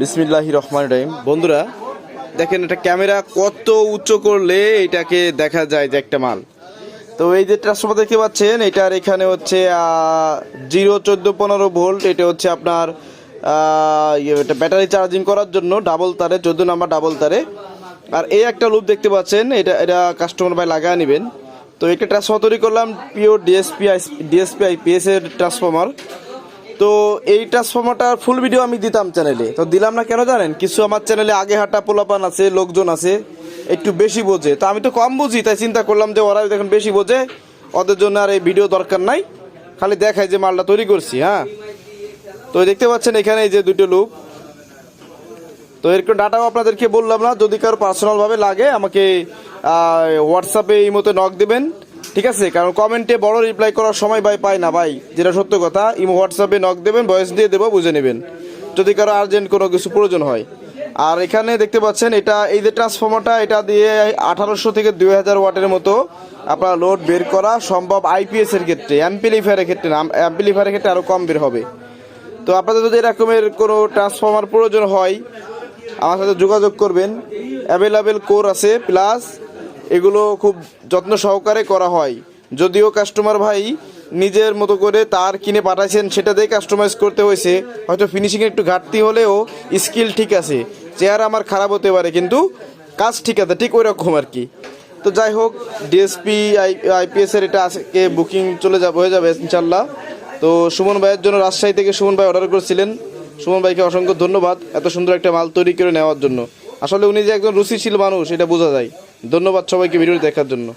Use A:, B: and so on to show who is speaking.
A: বিসমিল্লাহ রহমান রহিম। বন্ধুরা দেখেন এটা ক্যামেরা কত উচ্চ করলে এটাকে দেখা যায় যে একটা মাল। তো এই যে ট্রান্সফর্মার দেখতে পাচ্ছেন এটার এখানে হচ্ছে জিরো চোদ্দ পনেরো ভোল্ট এটা হচ্ছে আপনার ইয়ে, ব্যাটারি চার্জিং করার জন্য ডাবল তারে চোদ্দ নাম্বার ডাবল তারে। আর এই একটা লুপ দেখতে পাচ্ছেন এটা এটা কাস্টমার ভাই লাগায় নেবেন। তো একটা ট্রান্সফর্মার তৈরি করলাম পিওর ডিএসপি ডিএসপি আইপিএস এর ট্রান্সফর্মার তো এই ট্রান্সফর্মারটার ফুল ভিডিও আমি দিতাম চ্যানেলে তো দিলাম না কেন জানেন? কিছু আমার চ্যানেলে আগে হাঁটা পোলাপান আছে, লোকজন আছে, একটু বেশি বোঝে। তো আমি তো কম বুঝি, তাই চিন্তা করলাম যে ওরা দেখুন বেশি বোঝে, ওদের জন্য আর এই ভিডিও দরকার নাই। খালি দেখায় যে মালটা তৈরি করছি হ্যাঁ? তো দেখতে পাচ্ছেন এখানে এই যে দুটো লুপ তো এরকম ডাটাও আপনাদেরকে বললাম না, যদি কারও পার্সোনালভাবে লাগে, আমাকে হোয়াটসঅ্যাপে এই মতো নক দেবেন। ঠিক আছে, কারণ কমেন্টে বড় রিপ্লাই করার সময় ভাই পাই না ভাই। যেটা সত্য কথা, ইমো হোয়াটসঅ্যাপে নক দেবেন ভয়েস দিয়ে দেবো, বুঝে নেবেন। যদি কারও আর্জেন্ট কোনো কিছু প্রয়োজন হয়। আর এখানে দেখতে পাচ্ছেন, এটা এই যে ট্রান্সফর্মারটা এটা দিয়ে আঠারোশো থেকে দুই হাজার ওয়াটের মতো আপনার লোড বের করা সম্ভব আইপিএসের ক্ষেত্রে অ্যাম্পিলিফায়ারের ক্ষেত্রে না অ্যাম্পিলিফায়ারের ক্ষেত্রে আরও কম বের হবে। তো আপনাদের যদি এরকমের কোনো ট্রান্সফর্মার প্রয়োজন হয়, আমার সাথে যোগাযোগ করবেন। অ্যাভেলেবেল কোর আছে প্লাস এগুলো খুব যত্ন সহকারে করা হয়। যদিও কাস্টমার ভাই নিজের মতো করে তার কিনে পাঠাইছেন, সেটা দিয়ে কাস্টমাইজ করতে হয়েছে। হয়তো ফিনিশিংয়ে একটু ঘাটতি হলেও স্কিল ঠিক আছে। চেয়ার আমার খারাপ হতে পারে, কিন্তু কাজ ঠিক আছে, ঠিক ওই রকম আর কি। তো যাই হোক ডিএসপি আই আইপিএস এর এটা আজকে বুকিং চলে যাবে, হয়ে যাবে ইনশাল্লাহ তো সুমন ভাইয়ের জন্য রাজশাহী থেকে সুমন ভাই অর্ডার করেছিলেন। সুমন ভাইকে অসংখ্য ধন্যবাদ এত সুন্দর একটা মাল তৈরি করে নেওয়ার জন্য। আসলে উনি যে একজন রুচিশীল মানুষ এটা বোঝা যায়। ধন্যবাদ সবাইকে ভিডিও দেখার জন্য।